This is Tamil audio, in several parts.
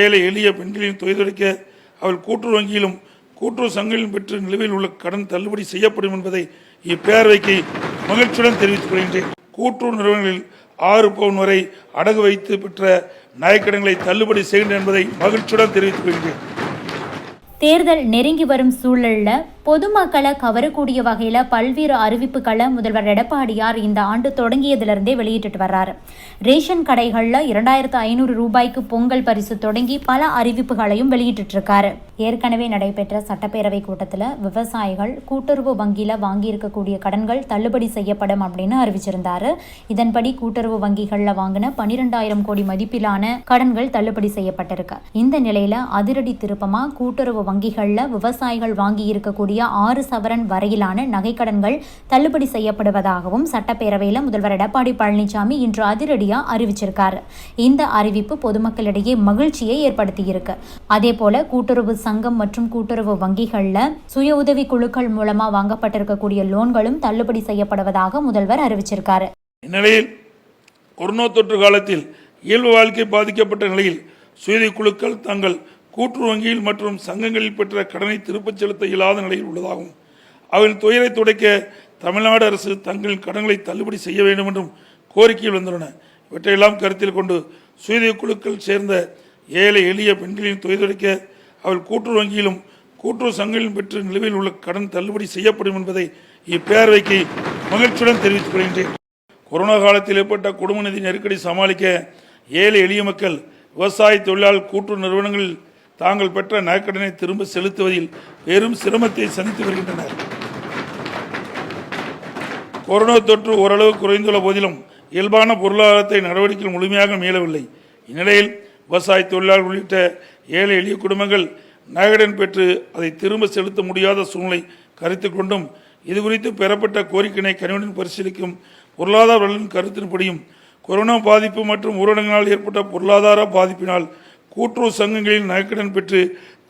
ஏழை எளிய பெண்களையும் தொய்துடைக்க அவள் கூட்டுறவு வங்கியிலும் கூட்டுறவு சங்கங்களிலும் பெற்று நிலுவையில் உள்ள கடன் தள்ளுபடி செய்யப்படும் என்பதை இப்பேரவைக்கு மகிழ்ச்சியுடன் தெரிவித்துக் கொள்கின்றேன். கூட்டுறவு நிறுவனங்களில் ஆறு பவுன் வரை அடகு வைத்து பெற்ற நகைக்கடன்களை தள்ளுபடி செய்கின்றன என்பதை மகிழ்ச்சியுடன் தெரிவித்துக் கொள்கின்றேன். தேர்தல் நெருங்கி வரும் சூழலில் பொதுமக்களை கவரக்கூடிய வகையில் பல்வேறு அறிவிப்புகளை முதல்வர் எடப்பாடியார் இந்த ஆண்டு தொடங்கியதிலிருந்தே வெளியிட்டுட்டு வர்றாரு. ரேஷன் கடைகளில் இரண்டாயிரத்து ஐநூறு ரூபாய்க்கு பொங்கல் பரிசு தொடங்கி பல அறிவிப்புகளையும் வெளியிட்டு இருக்காரு. ஏற்கனவே நடைபெற்ற சட்டப்பேரவை கூட்டத்தில் விவசாயிகள் கூட்டுறவு வங்கியில் வாங்கியிருக்கக்கூடிய கடன்கள் தள்ளுபடி செய்யப்படும் அப்படின்னு அறிவிச்சிருந்தாரு. இதன்படி கூட்டுறவு வங்கிகளில் வாங்கின பன்னிரெண்டாயிரம் கோடி மதிப்பிலான கடன்கள் தள்ளுபடி செய்யப்பட்டிருக்கு. இந்த நிலையில அதிரடி திருப்பமா கூட்டுறவு வங்கிகளில் விவசாயிகள் வாங்கி இருக்கக்கூடிய கூடிய ஆறு சவரன் வரையிலான நகைக்கடன்கள் தள்ளுபடி செய்யப்படுவதாகவும் சட்டப்பேரவையில் முதல்வர் எடப்பாடி பழனிசாமி இன்று அதிரடியாக அறிவிச்சிருக்கார். இந்த அறிவிப்பு பொதுமக்களிடையே மகிழ்ச்சியை ஏற்படுத்தியிருக்கு. அதே போல கூட்டுறவு சங்கம் மற்றும் கூட்டுறவு வங்கிகளில் சுய உதவி குழுக்கள் மூலமாக வாங்கப்பட்டிருக்கக்கூடிய லோன்களும் தள்ளுபடி செய்யப்படுவதாக முதல்வர் அறிவிச்சிருக்கார். இந்நிலையில் கொரோனா தொற்று காலத்தில் இயல்பு வாழ்க்கை பாதிக்கப்பட்ட நிலையில் சுயதி குழுக்கள் தங்கள் கூட்டுறவு வங்கியில் மற்றும் சங்கங்களில் பெற்ற கடனை திருப்பச் செலுத்த இயலாத நிலையில் உள்ளதாகும் அவரின் துயரை துடைக்க தமிழ்நாடு அரசு தங்களின் கடன்களை தள்ளுபடி செய்ய வேண்டும் என்றும் கோரிக்கைகள் வந்துள்ளன. இவற்றையெல்லாம் கருத்தில் கொண்டு சுயதி குழுக்கள் சேர்ந்த ஏழை எளிய பெண்களின் துயர் துடைக்க அவள் கூட்டுறவு வங்கியிலும் கூட்டுறவு சங்கங்களிலும் பெற்று நிலுவையில் உள்ள கடன் தள்ளுபடி செய்யப்படும் என்பதை இப்பேரவைக்கு மகிழ்ச்சியுடன் தெரிவித்துக் கொள்கின்றேன். கொரோனா காலத்தில் ஏற்பட்ட குடும்ப நிதி நெருக்கடி சமாளிக்க ஏழை எளிய மக்கள் விவசாய தொழிலாளர் கூட்டுறவு நிறுவனங்களில் தாங்கள் பெற்ற நகைக்கடனை திரும்ப செலுத்துவதில் பெரும் சிரமத்தை சந்தித்து வருகின்றனர். கொரோனா தொற்று ஓரளவு குறைந்துள்ள போதிலும் இயல்பான பொருளாதாரத்தை நடவடிக்கைகள் முழுமையாக மீளவில்லை இந்நிலையில் விவசாய தொழிலாளர்கள் உள்ளிட்ட ஏழை எளிய குடும்பங்கள் நகைக்கடன் பெற்று அதை திரும்ப செலுத்த முடியாத சூழ்நிலை கருத்தில் கொண்டும் இதுகுறித்து பெறப்பட்ட கோரிக்கையினை கனிவுடன் பரிசீலிக்கும் பொருளாதார வல்லுநர் கருத்தின்படியும் கொரோனா பாதிப்பு மற்றும் ஊரடங்கினால் ஏற்பட்ட பொருளாதார பாதிப்பினால் கூட்டுறவு சங்கங்களில் நகைக்கடன் பெற்று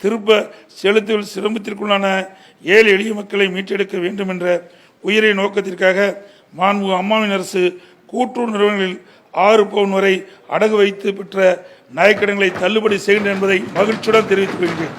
திருப்ப செலுத்துவதில் சிரமத்திற்குள்ளான ஏழை எளிய மக்களை மீட்டெடுக்க வேண்டும் என்ற உயரிய நோக்கத்திற்காக மாண்பு அம்மாவின் அரசு கூட்டுறவு நிறுவனங்களில் ஆறு பவுன் வரை அடகு வைத்து பெற்ற நகைக்கடன்களை தள்ளுபடி செய்கின்றன என்பதை மகிழ்ச்சியுடன் தெரிவித்துக் கொள்கிறேன்.